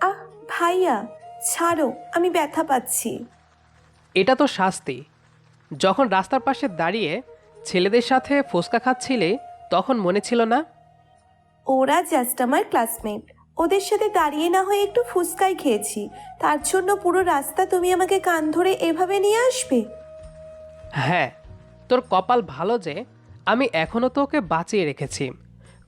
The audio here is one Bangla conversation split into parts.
আহ ভাইয়া ছাড়ো আমি ব্যথা পাচ্ছি। এটা তো শাস্তি। যখন রাস্তার পাশে দাঁড়িয়ে ছেলেদের সাথে ফুচকা খাচ্ছিলে তখন মনে ছিল না? ওরা জাস্ট আমার ক্লাসমেট ওদের সাথে দাঁড়িয়ে না হয়ে একটু ফুসকাই খেয়েছি। তার জন্য পুরো রাস্তা তুমি আমাকে কান ধরে এভাবে নিয়ে আসবে? হ্যাঁ তোর কপাল ভালো যে আমি এখনও তোকে বাঁচিয়ে রেখেছি।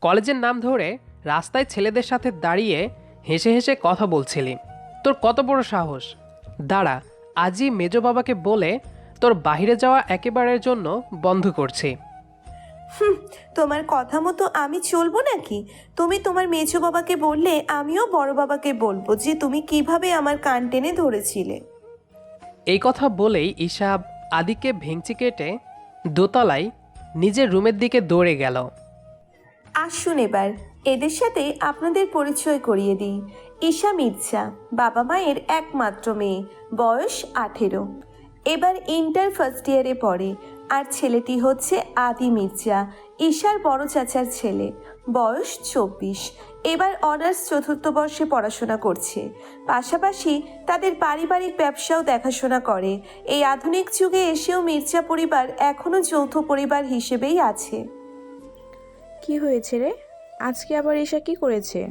কলেজের নাম ধরে রাস্তায় ছেলেদের সাথে দাঁড়িয়ে হেসে হেসে কথা বলছিলি। তোর কত বড় সাহস? দাঁড়া আজই মেজ বাবাকে বলে তোর বাইরে যাওয়া একেবারের জন্য বন্ধ করছি। হুম তোমার কথা মতো আমি চলবো নাকি? তুমি তোমার মেজো বাবাকে বললে আমিও বড় বাবাকে বলব যে তুমি কীভাবে আমার কান টেনে ধরেছিলে। এই কথা বলেই ঈশা আদিকে ভেঙচি কেটে দোতলায় নিজের রুমের দিকে দৌড়ে গেল। আসুন এবার এদের সাথে আপনাদের পরিচয় করিয়ে দিই। ঈশা মির্জা, বাবা মায়ের একমাত্র মেয়ে, বয়স আঠেরো। এবার ইন্টার ফার্স্ট ইয়ারে পড়ে, আর ছেলেটি হচ্ছে আদি মির্জা, ঈশার বড় চাচার ছেলে, বয়স চব্বিশ। এবার অনার্স চতুর্থ বর্ষে পড়াশোনা করছে। পাশাপাশি তাদের পারিবারিক ব্যবসাও দেখাশোনা করে। এই আধুনিক যুগে এসেও মির্জা পরিবার এখনও যৌথ পরিবার হিসেবেই আছে। কি হয়েছে রে? আজকে আবার ঈশা কি করেছে?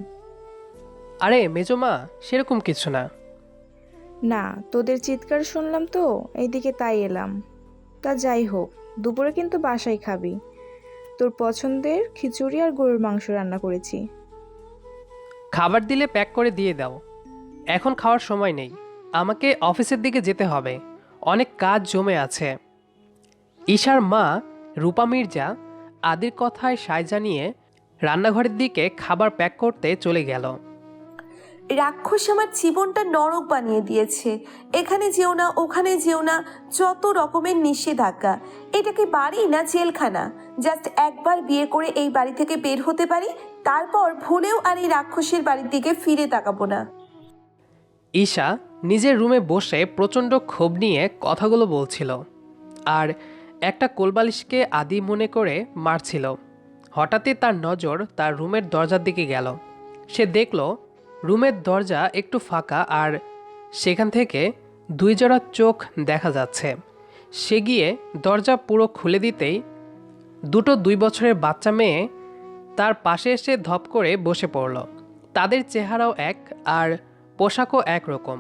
আরে মেজো মা সেরকম কিছু না। না তোদের চিৎকার শুনলাম তো এইদিকে তাই এলাম। তা যাই হোক দুপুরে কিন্তু বাসায় খাবি। তোর পছন্দের খিচুড়ি আর গরুর মাংস রান্না করেছি। খাবার দিলে প্যাক করে দিয়ে দাও। এখন খাওয়ার সময় নেই। আমাকে অফিসের দিকে যেতে হবে। অনেক কাজ জমে আছে। ঈশার মা রূপা মির্জা আদির কথায় সায় জানিয়ে রান্নাঘরের দিকে খাবার প্যাক করতে চলে গেল। রাক্ষস আমার জীবনটা নরক বানিয়ে দিয়েছে। এখানে যেও না ওখানে যেও না যত রকমের নিষেধাজ্ঞা। এটা কি বাড়ি না জেলখানা? জাস্ট একবার বিয়ে করে এই বাড়ি থেকে বের হতে পারি তারপর ভুলেও আর এই রাক্ষসের বাড়ির দিকে ফিরে তাকাবো না। ঈশা নিজের রুমে বসে প্রচণ্ড ক্ষোভ নিয়ে কথাগুলো বলছিল আর একটা কোলবালিশকে আদি মনে করে মারছিল। হঠাৎই তার নজর তার রুমের দরজার দিকে গেল। সে দেখল, রুমের দরজা একটু ফাঁকা আর সেখান থেকে দুই জোড়া চোখ দেখা যাচ্ছে। সে গিয়ে দরজা পুরো খুলে দিতেই দুটো দুই বছরের বাচ্চা মেয়ে তার পাশে এসে ধপ করে বসে পড়ল। তাদের চেহারাও এক আর পোশাকও একরকম।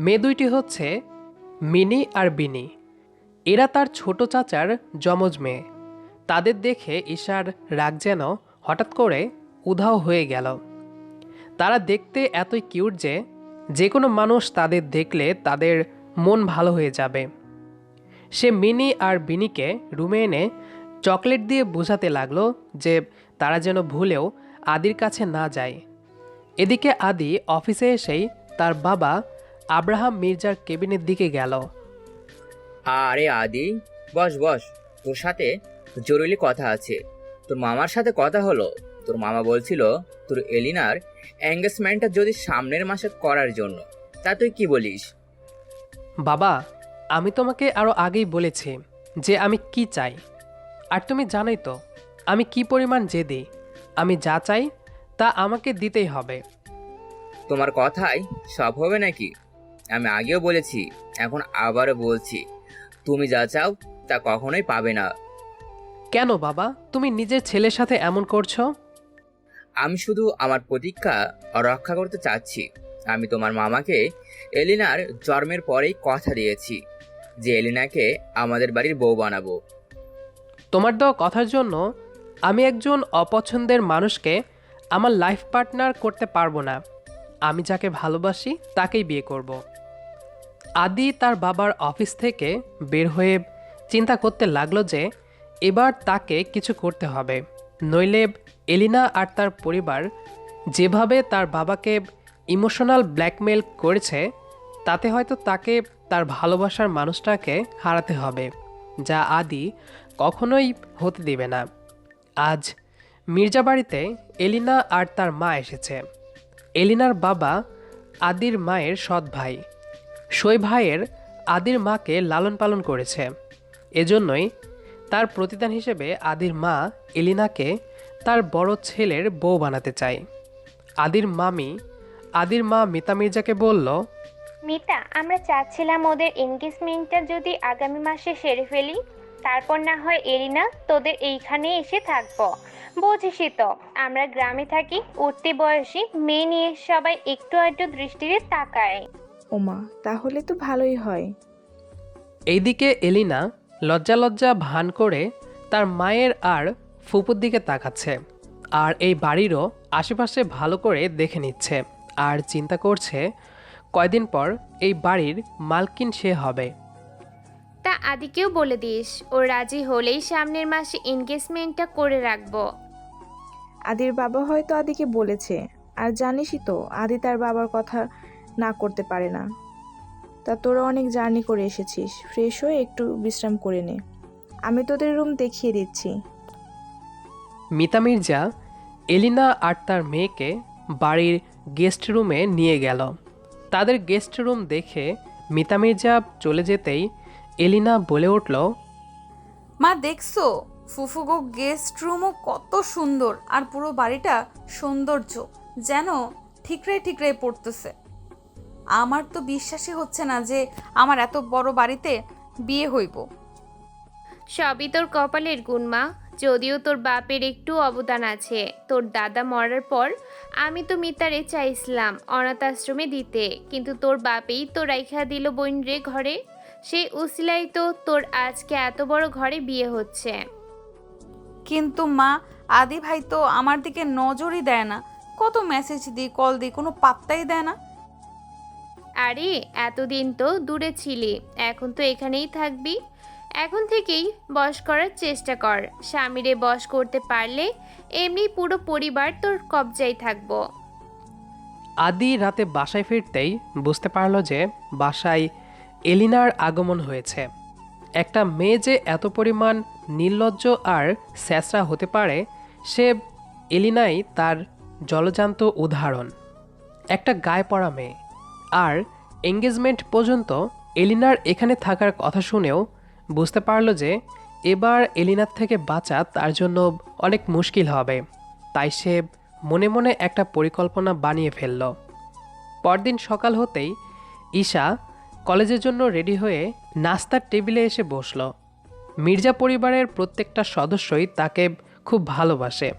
মেয়ে দুইটি হচ্ছে মিনি আর বিনি। এরা তার ছোট চাচার যমজ মেয়ে। তাদের দেখে ঈশার রাগ যেন হঠাৎ করে উধাও হয়ে গেল। তারা দেখতে এতই কিউট যে যে কোনো মানুষ তাদের দেখলে তাদের মন ভালো হয়ে যাবে। সে মিনি আর বিনিকে রুমে এনে চকলেট দিয়ে বোঝাতে লাগল যে, তারা যেন ভুলেও আদির কাছে না যায়। এদিকে আদি অফিসে এসেই তার বাবা আব্রাহাম মির্জার কেবিনের দিকে গেল। আরে আদি, বস বস, তোর সাথে জরুরি কথা আছে। তোর মামার সাথে কথা হলো। তোর মামা বলছিল তোর এলিনার এঙ্গেজমেন্টটা যদি সামনের মাসে করার জন্য তা তুই কি বলিস? বাবা আমি তোমাকে আরও আগেই বলেছি যে আমি কি চাই। আর তুমি জানোই তো আমি কি পরিমাণ জেদি। আমি যা চাই তা আমাকে দিতেই হবে। তোমার কথাই সব হবে নাকি? আমি আগেও বলেছি এখন আবারও বলছি। তুমি যা চাও তা কখনোই পাবে না। কেন বাবা? তুমি নিজের ছেলের সাথে এমন করছ? আমি শুধু আমার প্রতীক্ষা রক্ষা করতে চাচ্ছি। আমি তোমার মামাকে এলিনার জন্মের পরেই কথা দিয়েছি যে এলিনাকে আমাদের বাড়ির বউ বানাবো। তোমার দেওয়া কথার জন্য আমি একজন অপছন্দের মানুষকে আমার লাইফ পার্টনার করতে পারব না। আমি যাকে ভালোবাসি তাকেই বিয়ে করব। আদি তার বাবার অফিস থেকে বের হয়ে চিন্তা করতে লাগল যে এবার তাকে কিছু করতে হবে। নইলে এলিনা আর তার পরিবার যেভাবে তার বাবাকে ইমোশনাল ব্ল্যাকমেল করেছে, তাতে হয়তো তাকে তার ভালোবাসার মানুষটাকে হারাতে হবে, যা আদি কখনোই হতে দিবে না। আজ মির্জা বাড়িতে এলিনা আর তার মা এসেছে। এলিনার বাবা আদির মায়ের সৎ ভাই। সই ভাইয়ের আদির মাকে লালন পালন করেছে। এজন্যই তার প্রতিদান হিসেবে আদির মা এলিনাকে তার বড় ছেলের বউ বানাতে চায়। আদির মামি আদির মা মিতা মির্জাকে বলল মিতা আমরা চাচ্ছিলাম ওদের এনগেজমেন্টটা যদি আগামী মাসে সেরে ফেলি তারপর না হয় এরিনা তোদের এইখানে এসে থাকব। বুঝিসই তো আমরা গ্রামে থাকি উঠতি বয়সী মেয়ে নিয়ে সবাই একটু একটু দৃষ্টিতে তাকায়। ওমা তাহলে তো ভালোই হয়। এইদিকে এলিনা লজ্জা লজ্জা ভান করে তার মায়ের আর ফুপুর দিকে তাকাচ্ছে আর এই বাড়িরও আশেপাশে ভালো করে দেখে নিচ্ছে আর চিন্তা করছে কয়দিন পর এই বাড়ির মালকিন সে হবে। তা আদিকেও বলে দিস ও রাজি হলেই সামনের মাসে এনগেজমেন্টটা করে রাখব। আদির বাবা হয়তো আদিকে বলেছে আর জানিসই তো আদি তার বাবার কথা না করতে পারে না। তা তোরা অনেক জার্নি করে এসেছিস। ফ্রেশ হয়ে একটু বিশ্রাম করে নে। আমি তোদের রুম দেখিয়ে দিচ্ছি। মিতা মির্জা এলিনা আর তার মেয়েকে বাড়ির গেস্ট রুমে নিয়ে গেল। তাদের গেস্ট রুম দেখে মিতা মির্জা চলে যেতেই এলিনা বলে উঠল মা দেখছ? ফুফুগো গেস্ট রুমও কত সুন্দর আর পুরো বাড়িটা সৌন্দর্য যেন ঠিকরে ঠিকরে পড়তেছে। আমার তো বিশ্বাসই হচ্ছে না যে আমার এত বড় বাড়িতে বিয়ে হইব। সবই তোর কপালের গুণ মা। যদিও তোর বাপের একটু অবদান আছে তোর দাদা মরার পর আমি তো মিতারে চাইছিলাম অনাথ আশ্রমে দিতে কিন্তু তোর বাপেই তো রাইখা দিল বইন রে ঘরে। সেই উসিলাই তো তোর আজকে এত বড় ঘরে বিয়ে হচ্ছে। কিন্তু মা আদি ভাই তো আমার দিকে নজরই দেয় না। কত মেসেজ দিই কল দিই কোনো পাত্তাই দেয় না। আরে, এতদিন তো দূরে ছিলি, এখন তো এখানেই থাকবি। এখন থেকেই বশ করার চেষ্টা কর। স্বামীরে বস করতে পারলে এমনি পুরো পরিবার তোর কবজায় থাকব। আদি রাতে বাসায় ফিরতেই বুঝতে পারল যে বাসায় এলিনার আগমন হয়েছে। একটা মেয়ে যে এত পরিমাণ নির্লজ্জ আর স্যাঁচড়া হতে পারে, সে এলিনাই তার জলজান্ত উদাহরণ। একটা গায়ে পড়া মেয়ে। আর এঙ্গেজমেন্ট পর্যন্ত এলিনার এখানে থাকার কথা শুনেও বুঝতে পারল যে এবার এলিনার থেকে বাঁচা তার জন্য অনেক মুশকিল হবে। তাই সে মনে মনে একটা পরিকল্পনা বানিয়ে ফেলল। পরদিন সকাল হতেই ঈশা কলেজের জন্য রেডি হয়ে নাস্তার টেবিলে এসে বসল। মির্জা পরিবারের প্রত্যেকটা সদস্যই তাকে খুব ভালোবাসে,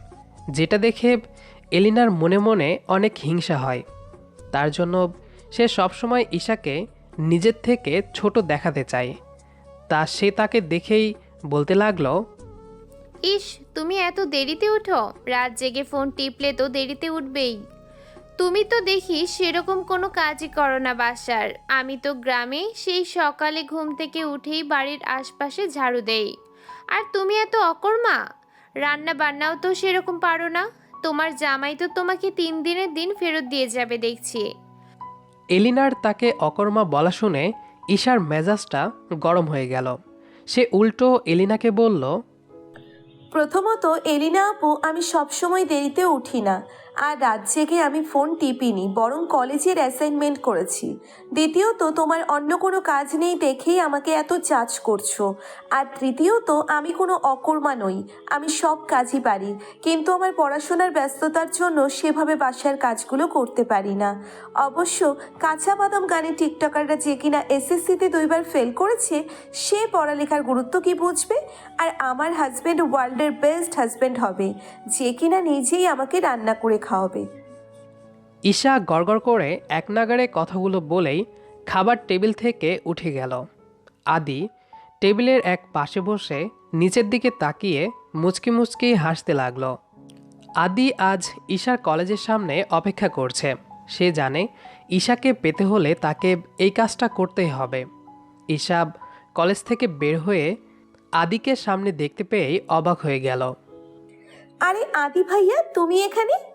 যেটা দেখে এলিনার মনে মনে অনেক হিংসা হয়। তার জন্য সে সবসময় ঈশাকে নিজের থেকে ছোট দেখাতে চায়। তা সে তাকে দেখেই বলতে লাগল, ইস, তুমি এত দেরিতে উঠো রাত জেগে ফোন টিপলে তো দেরিতে উঠবেই। তুমি তো দেখি সেরকম কোনো কাজই করো না বাসার। আমি তো গ্রামে সেই সকালে ঘুম থেকে উঠেই বাড়ির আশপাশে ঝাড়ু দেই। আর তুমি এত অকর্মা। রান্না বান্নাও তো সেরকম পারো না। তোমার জামাই তো তোমাকে তিন দিনের দিন ফেরত দিয়ে যাবে, দেখছি। এলিনার তাকে অকর্মা বলা শুনে ঈশার মেজাজটা গরম হয়ে গেল। সে উল্টো এলিনাকে বলল, প্রথমত, এলিনা আপু, আমি সবসময় দেরিতে উঠি না। আর রাত জেগে আমি ফোন টিপিনি, বরং কলেজের অ্যাসাইনমেন্ট করেছি। দ্বিতীয়ত, তোমার অন্য কোনো কাজ নেই দেখেই আমাকে এত চার্জ করছ। আর তৃতীয়ত, আমি কোনো অকর্মা নই, আমি সব কাজই পারি, কিন্তু আমার পড়াশোনার ব্যস্ততার জন্য সেভাবে বাসার কাজগুলো করতে পারি না। অবশ্য, কাঁচা বাদাম গানে টিকটকাররা যে কিনা এসএসসিতে দুইবার ফেল করেছে, সে পড়ালেখার গুরুত্ব কি বুঝবে? আর আমার হাজব্যান্ড ওয়ার্ল্ডের বেস্ট হাজব্যান্ড হবে, যে কিনা নিজেই আমাকে রান্না করে খাওয়াবে। ঈশা গড়গড় করে এক নাগারে কথাগুলো বলেই খাবার টেবিল থেকে উঠে গেল। আদি টেবিলের এক পাশে বসে নিচের দিকে তাকিয়ে মুচকি মুচকি হাসতে লাগল। আদি আজ ঈশার কলেজের সামনে অপেক্ষা করছে। সে জানে ঈশাকে পেতে হলে তাকে এই কাজটা করতেই হবে। ঈশা কলেজ থেকে বের হয়ে আদিকে সামনে দেখতে পেয়েই অবাক হয়ে গেল। আরে আদি ভাইয়া তুমি এখানে?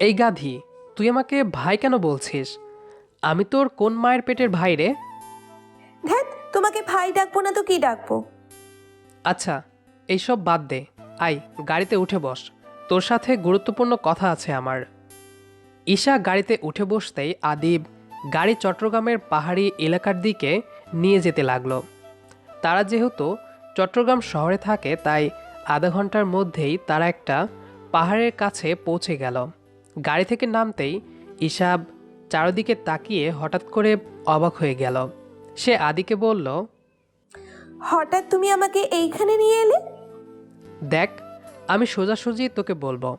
এই গাধি তুই আমাকে ভাই কেন বলছিস? আমি তোর কোন মায়ের পেটের ভাই রে? ধ্যাত তোমাকে ভাই ডাকবো না তো কি ডাকবো? আচ্ছা এইসব বাদ দে। আই গাড়িতে উঠে বস। তোর সাথে গুরুত্বপূর্ণ কথা আছে আমার। ঈশা গাড়িতে উঠে বসতেই আদিব গাড়ি চট্টগ্রামের পাহাড়ি এলাকার দিকে নিয়ে যেতে লাগল। তারা যেহেতু চট্টগ্রাম শহরে থাকে তাই আধা ঘণ্টার মধ্যেই তারা একটা পাহাড়ের কাছে পৌঁছে গেল। গাড়ি থেকে নামতেই ঈশাব চারদিকে তাকিয়ে হঠাৎ করে অবাক হয়ে গেল। সে আদিকে বলল হঠাৎ তুমি আমাকে এইখানে নিয়ে এলে? দেখ আমি সোজাসুজি তোকে বলব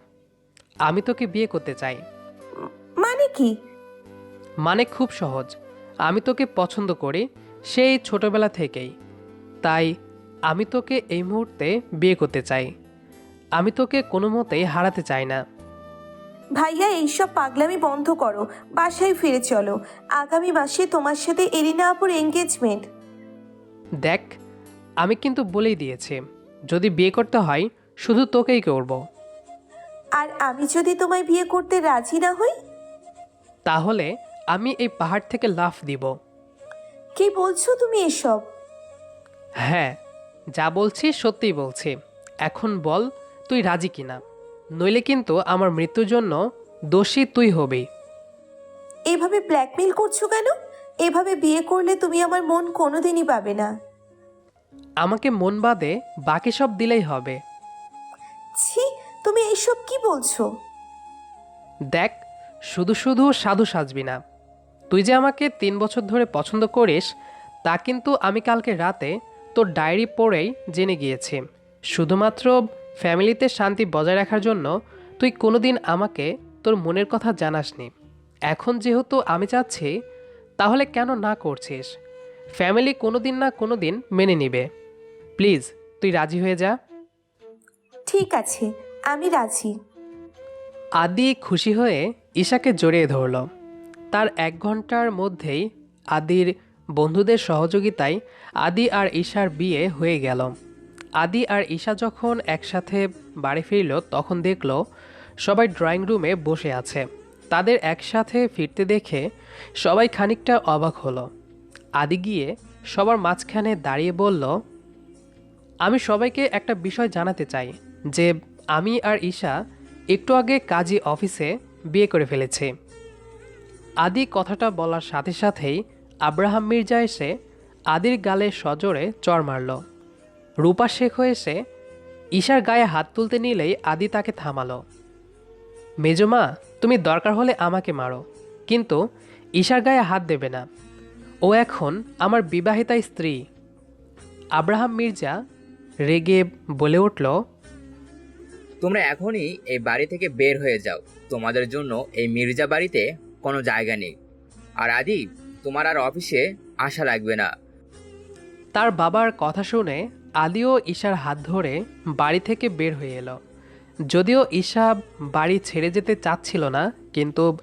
আমি তোকে বিয়ে করতে চাই। মানে কি? মানে খুব সহজ আমি তোকে পছন্দ করি সেই ছোটবেলা থেকেই তাই আমি তোকে এই মুহূর্তে বিয়ে করতে চাই। আমি তোকে কোনো মতেই হারাতে চাই না। ভাইয়া এইসব পাগলামি বন্ধ করো। বাসায় ফিরে চলো। আগামী মাসে তোমার সাথে এরিনা আপুর এঙ্গেজমেন্ট দেখ আমি কিন্তু বলেই দিয়েছি যদি বিয়ে করতে হয় শুধু তোকেই করব। আর আমি যদি তোমায় বিয়ে করতে রাজি না হই? তাহলে আমি এই পাহাড় থেকে লাফ দিব। কি বলছো তুমি এসব? হ্যাঁ যা বলছি সত্যিই বলছি। এখন বল তুই রাজি কিনা? নইলে কিন্তু আমার মৃত্যুর জন্য দোষী তুই হবি। এভাবে ব্ল্যাকমেল করছ কেন? এভাবে বিয়ে করলে তুমি আমার মন কোনোদিনই পাবে না। আমাকে মন বাদে বাকি সব দিলেই হবে। ছি তুমি এইসব কি বলছো? দেখ শুধু শুধু সাধু সাজবি না। তুই যে আমাকে তিন বছর ধরে পছন্দ করিস তা কিন্তু আমি কালকে রাতে তোর ডায়েরি পড়েই জেনে গিয়েছি। শুধুমাত্র ফ্যামিলিতে শান্তি বজায় রাখার জন্য তুই কোনোদিন আমাকে তোর মনের কথা জানাসনি। এখন যেহেতু আমি চাচ্ছি তাহলে কেন না করছিস? ফ্যামিলি কোনোদিন না কোনোদিন মেনে নিবে। প্লিজ তুই রাজি হয়ে যা। ঠিক আছে আমি রাজি। আদি খুশি হয়ে ঈশাকে জড়িয়ে ধরল। তার এক ঘণ্টার মধ্যেই আদির বন্ধুদের সহযোগিতায় আদি আর ঈশার বিয়ে হয়ে গেল। আদি আর ঈশা যখন একসাথে বাড়ি ফিরল, তখন দেখল সবাই ড্রয়িং রুমে বসে আছে। তাদের একসাথে ফিরতে দেখে সবাই খানিকটা অবাক হলো। আদি গিয়ে সবার মাঝখানে দাঁড়িয়ে বলল, আমি সবাইকে একটা বিষয় জানাতে চাই, যে আমি আর ঈশা একটু আগে কাজী অফিসে বিয়ে করে ফেলেছি। আদি কথাটা বলার সাথে সাথেই আব্রাহাম মির্জা এসে আদির গালে সজোরে চর মারল। রূপা শেখ এসে ঈশার গায়ে হাত তুলতে নিলেই আদি তাকে থামালো। মেজমা তুমি দরকার হলে আমাকে মারো কিন্তু ঈশার গায়ে হাত দেবে না। ও এখন আমার বিবাহিতা স্ত্রী। আব্রাহাম মির্জা রেগে বলে উঠল তোমরা এখনই এই বাড়ি থেকে বের হয়ে যাও। তোমাদের জন্য এই মির্জা বাড়িতে কোনো জায়গা নেই। আর আদি তোমার আর অফিসে আসা লাগবে না। তার বাবার কথা শুনে আদিও ঈশার হাত ধরে বাড়ি থেকে বের হয়ে এলো। যদিও ঈশা বাড়ি ছেড়ে যেতে চাচ্ছিল না কিন্তু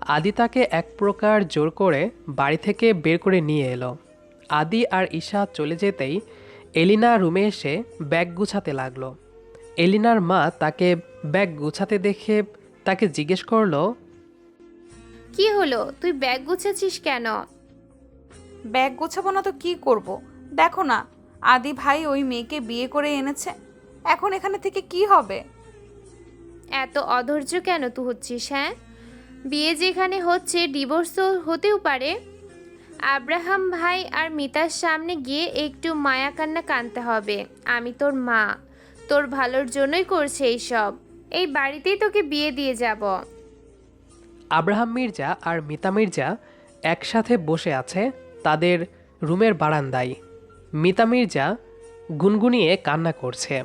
আদি তাকে এক প্রকার জোর করে বাড়ি থেকে বের করে নিয়ে এলো। আদি আর ঈশা চলে যেতেই এলিনা রুমে এসে ব্যাগ গুছাতে লাগল। এলিনার মা তাকে ব্যাগ গুছাতে দেখে তাকে জিজ্ঞেস করল কি হলো? তুই ব্যাগ গুছাচ্ছিস কেন? ব্যাগ গোছাবো না তো কি করব। দেখো না আদি ভাই ওই মেয়েকে বিয়ে করে এনেছে। এখন এখানে থেকে কি হবে? এত অধৈর্য কেন তুই হচ্ছিস হ্যাঁ? বিয়ে যেখানে হচ্ছে ডিভোর্স তো হতেও পারে। আব্রাহাম ভাই আর মিতার সামনে গিয়ে একটু মায়া কান্না কানতে হবে। আমি তোর মা। তোর ভালোর জন্যই করছে এইসব। এই বাড়িতেই তোকে বিয়ে দিয়ে যাব। আব্রাহাম মির্জা আর মিতা মির্জা একসাথে বসে আছে তাদের রুমের বারান্দায়। মিতা মির্জা গুনগুনিয়ে কান্না করছে।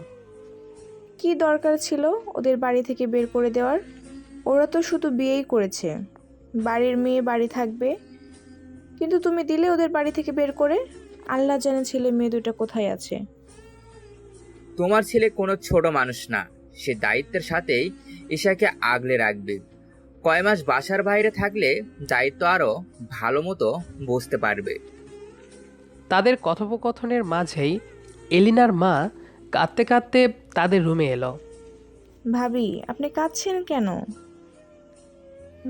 কি দরকার ছিল ওদের বাড়ি থেকে বের করে দেওয়ার? ওরা তো শুধু বিয়েই করেছে। বাড়ির মেয়ে বাড়ি থাকবে। কিন্তু তুমি দিলে ওদের বাড়ি থেকে বের করে? আল্লাহ জানে ছেলে মেয়ে দুটা কোথায় আছে। তোমার ছেলে কোনো ছোট মানুষ না। সে দায়িত্বের সাথেই ঈশাকে আগলে রাখবে। কয় মাস বাসার বাইরে থাকলে দায়িত্ব আরও ভালো মতো বুঝতে পারবে। তাদের কথোপকথনের মাঝেই এলিনার মা কাঁদতে কাঁদতে তাদের রুমে এলো। ভাবি আপনি কাঁদছেন কেন?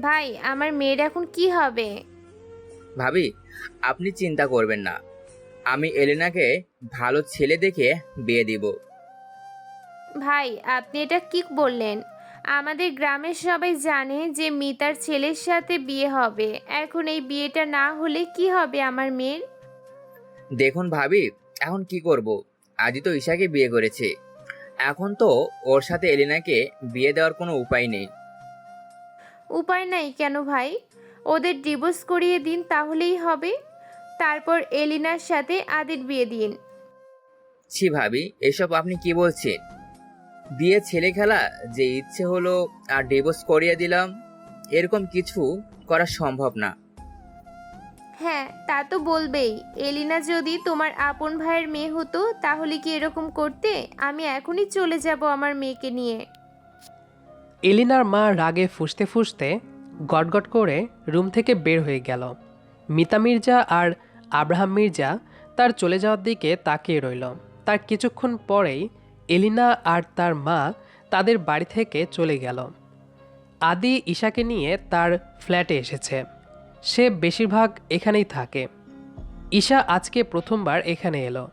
ভাই আমার মেয়ের এখন কি হবে? ভাবি আপনি চিন্তা করবেন না। আমি এলিনাকে ভালো ছেলে দেখে বিয়ে দিব। ভাই আপনি এটা কি বললেন? আমাদের গ্রামের সবাই জানে যে মিতার ছেলের সাথে বিয়ে হবে। এখন এই বিয়েটা না হলে কি হবে আমার মেয়ের? দেখুন ভাবি এখন কি করব? আজই তো ঈশাকে বিয়ে করেছে। এখন তো ওর সাথে এলিনাকে বিয়ে দেওয়ার কোনো উপায় নেই। উপায় নাই কেন ভাই? ওদের ডিভোর্স করিয়ে দিন তাহলেই হবে। তারপর এলিনার সাথে আদির বিয়ে দিন। ছি ভাবি এসব আপনি কি বলছেন? বিয়ে ছেলে খেলা যে ইচ্ছে হলো আর ডিভোর্স করিয়ে দিলাম এরকম কিছু করা সম্ভব না। হ্যাঁ তা তো বলবেই। এলিনা যদি তোমার আপন ভাইয়ের মেয়ে হতো, তাহলে কি এরকম করতে? আমি এখনই চলে যাব আমার মেয়েকে নিয়ে। এলিনার মা রাগে ফুসতে ফুসতে গটগট করে রুম থেকে বের হয়ে গেল। মিতা মির্জা আর আব্রাহাম মির্জা তার চলে যাওয়ার দিকে তাকিয়ে রইল। তার কিছুক্ষণ পরেই এলিনা আর তার মা তাদের বাড়ি থেকে চলে গেল। আদি ঈশাকে নিয়ে তার ফ্ল্যাটে এসেছে। সে বেশিরভাগ এখানেই থাকে। ঈশা আজকে প্রথমবার এখানে এলো।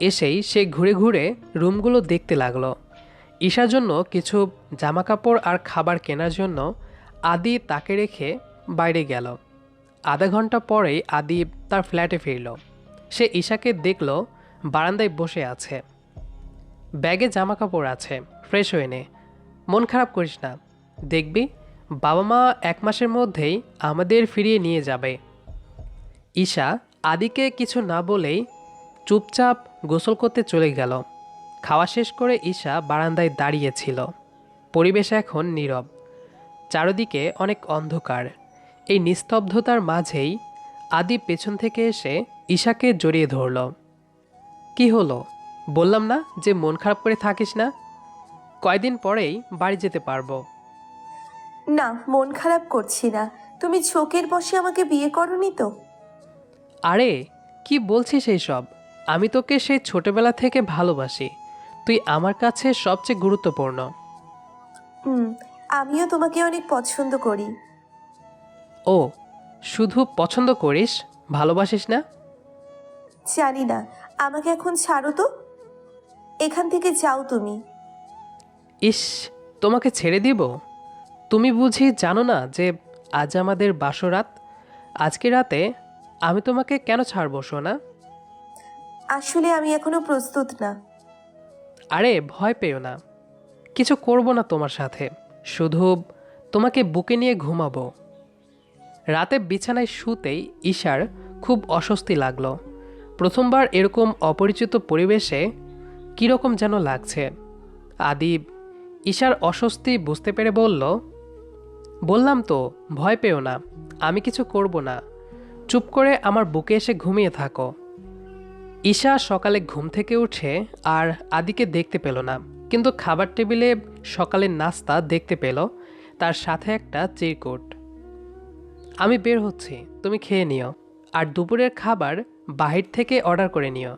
এসেই সে ঘুরে ঘুরে রুমগুলো দেখতে লাগল। ঈশার জন্য কিছু জামাকাপড় আর খাবার কেনার জন্য আদি তাকে রেখে বাইরে গেল। আধা ঘণ্টা পরেই আদি তার ফ্ল্যাটে ফিরল। সে ঈশাকে দেখল বারান্দায় বসে আছে। ব্যাগে জামাকাপড় আছে, ফ্রেশ হয়ে নে। মন খারাপ করিস না। দেখবি বাবা মা এক মাসের মধ্যেই আমাদের ফিরিয়ে নিয়ে যাবে। ঈশা আদিকে কিছু না বলেই চুপচাপ গোসল করতে চলে গেল। খাওয়া শেষ করে ঈশা বারান্দায় দাঁড়িয়েছিল পরিবেশ এখন নীরব। চারদিকে অনেক অন্ধকার। এই নিস্তব্ধতার মাঝেই আদি পেছন থেকে এসে ঈশাকে জড়িয়ে ধরল। কি হলো? বললাম না যে মন খারাপ করে থাকিস না? কয়দিন পরেই বাড়ি যেতে পারব। না মন খারাপ করছি না। তুমি ঝোঁকের বসে আমাকে বিয়ে করনি তো? আরে কি বলছিস সেই সব আমি তোকে সেই ছোটবেলা থেকে ভালোবাসি। তুই আমার কাছে সবচেয়ে গুরুত্বপূর্ণ। হুম আমিও তোমাকে অনেক পছন্দ করি। ও শুধু পছন্দ করিস? ভালোবাসিস না? জানি না আমাকে এখন ছাড়ো তো। এখান থেকে যাও তুমি। ইস তোমাকে ছেড়ে দিব? তুমি বুঝি জানো না যে আজ আমাদের বাসরাত আজকে রাতে আমি তোমাকে কেন ছাড়বো সোনা? আসলে আমি এখনও প্রস্তুত না। আরে ভয় পেও না। কিছু করব না তোমার সাথে। শুধু তোমাকে বুকে নিয়ে ঘুমাবো। রাতে বিছানায় শুতেই ঈশার খুব অস্বস্তি লাগল। প্রথমবার এরকম অপরিচিত পরিবেশে কীরকম যেন লাগছে। আদিব ঈশার অস্বস্তি বুঝতে পেরে বলল বললাম তো, ভয় পেও না, আমি কিছু করব না। চুপ করে আমার বুকে এসে ঘুমিয়ে থাকো। ঈশা সকালে ঘুম থেকে উঠে আর আদিকে দেখতে পেল না, কিন্তু খাবার টেবিলে সকালের নাস্তা দেখতে পেল, তার সাথে একটা চিরকুট। আমি বের হচ্ছি, তুমি খেয়ে নিও, আর দুপুরের খাবার বাহির থেকে অর্ডার করে নিও।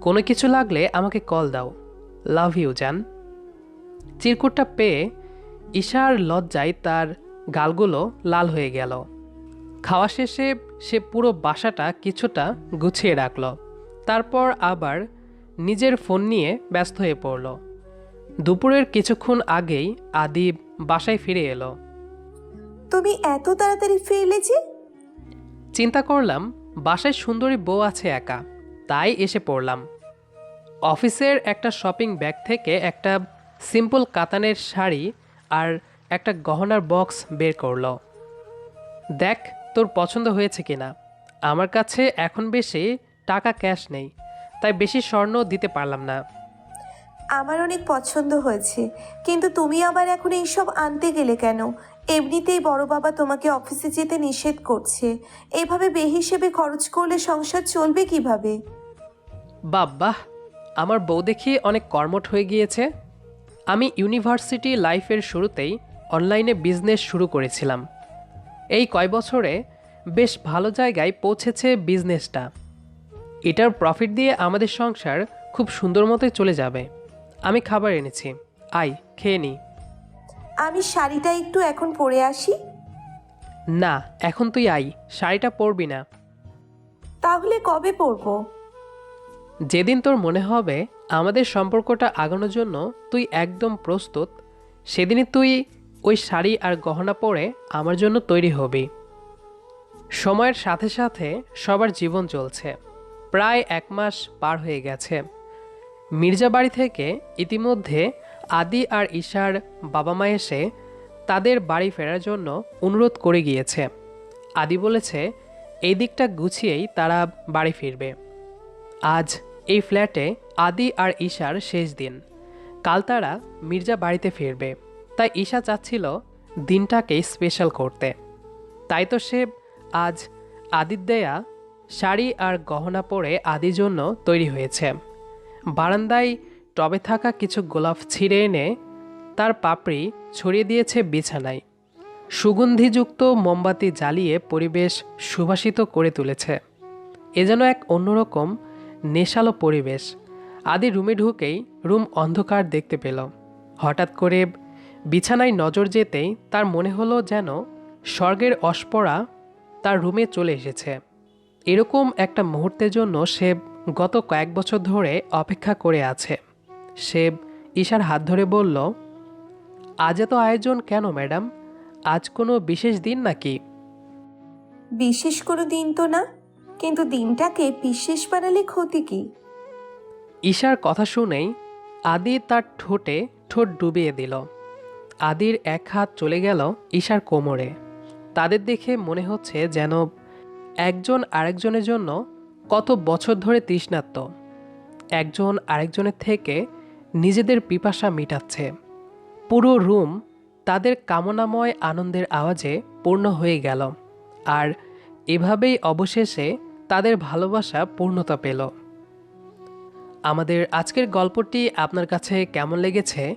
কোনো কিছু লাগলে আমাকে কল দাও। লাভ ইউ, জান। চিরকুটটা পেয়ে ঈশার লজ্জায় তার গালগুলো লাল হয়ে গেল। খাওয়া শেষে সে পুরো বাসাটা কিছুটা গুছিয়ে রাখল। তারপর আবার নিজের ফোন নিয়ে ব্যস্ত হয়ে পড়ল। দুপুরের কিছুক্ষণ আগেই আদি বাসায় ফিরে এলো। তুমি এত তাড়াতাড়ি ফিরলে যে? চিন্তা করলাম বাসায় সুন্দরী বউ আছে একা তাই এসে পড়লাম। অফিসের একটা শপিং ব্যাগ থেকে একটা সিম্পল কাতানের শাড়ি আর একটা গহনার বক্স বের করল। দেখ তোর পছন্দ হয়েছে কিনা। আমার কাছে এখন বেশি টাকা ক্যাশ নেই তাই বেশি স্বর্ণ দিতে পারলাম না। আমার অনেক পছন্দ হয়েছে কিন্তু তুমি আবার এখন এইসব আনতে গেলে কেন? এমনিতেই বড় বাবা তোমাকে অফিসে যেতে নিষেধ করছে। এভাবে বেহিসেবে খরচ করলে সংসার চলবে কীভাবে? বাহ আমার বউ দেখি অনেক কর্মঠ হয়ে গিয়েছে। আমি ইউনিভার্সিটি লাইফের শুরুতেই অনলাইনে বিজনেস শুরু করেছিলাম। এই কয় বছরে বেশ ভালো জায়গায় পৌঁছেছে বিজনেসটা। এটার প্রফিট দিয়ে আমাদের সংসার খুব সুন্দর মতোই চলে যাবে। আমি খাবার এনেছি। আই খেয়ে নি। আমি শাড়িটা একটু এখন পরে আসি। না এখন তুই আই শাড়িটা পরবি না। তাহলে কবে পরবো? যেদিন তোর মনে হবে আমাদের সম্পর্কটা আগানোর জন্য তুই একদম প্রস্তুত সেদিনই তুই ওই শাড়ি আর গহনা পরে আমার জন্য তৈরি হবি। সময়ের সাথে সাথে সবার জীবন চলছে। প্রায় এক মাস পার হয়ে গেছে। মির্জা বাড়ি থেকে ইতিমধ্যে আদি আর ঈশার বাবা মা এসে তাদের বাড়ি ফেরার জন্য অনুরোধ করে গিয়েছে। আদি বলেছে, এই দিকটা গুছিয়েই তারা বাড়ি ফিরবে। আজ এই ফ্ল্যাটে আদি আর ঈশার শেষ দিন। কাল তারা মির্জা বাড়িতে ফিরবে। তাই ঈশা চাচ্ছিল দিনটাকে স্পেশাল করতে। তাই তো সে আজ আদির দেয়া শাড়ি আর গহনা পরে আদির জন্য তৈরি হয়েছে। বারান্দায় টবে থাকা কিছু গোলাপ ছিঁড়ে এনে তার পাপড়ি ছড়িয়ে দিয়েছে বিছানায়। সুগন্ধিযুক্ত মোমবাতি জ্বালিয়ে পরিবেশ সুবাসিত করে তুলেছে। এ যেন এক অন্যরকম নেশালো পরিবেশ। আদি রুমে ঢুকেই রুম অন্ধকার দেখতে পেল। হঠাৎ করে বিছানায় নজর যেতেই তার মনে হলো যেন স্বর্গের অস্পরা তার রুমে চলে এসেছে। এরকম একটা মুহূর্তের জন্য সে গত কয়েক বছর ধরে অপেক্ষা করে আছে। সে ঈশার হাত ধরে বলল আজ এত আয়োজন কেন ম্যাডাম? আজ কোনো বিশেষ দিন নাকি? বিশেষ কোনো দিন তো না কিন্তু দিনটাকে বিশেষ বানালে ক্ষতি কি? ঈশার কথা শুনেই আদি তার ঠোঁটে ঠোঁট ডুবিয়ে দিল। আদির এক হাত চলে গেল ঈশার কোমরে। তাদের দেখে মনে হচ্ছে যেন একজন আরেকজনের জন্য কত বছর ধরে তৃষ্ণাত্ম একজন আরেকজনের থেকে নিজেদের পিপাসা মিটাচ্ছে। পুরো রুম তাদের কামনাময় আনন্দের আওয়াজে পূর্ণ হয়ে গেল আর এভাবেই অবশেষে তাদের ভালোবাসা পূর্ণতা পেল। আমাদের আজকের গল্পটি আপনার কাছে কেমন লেগেছে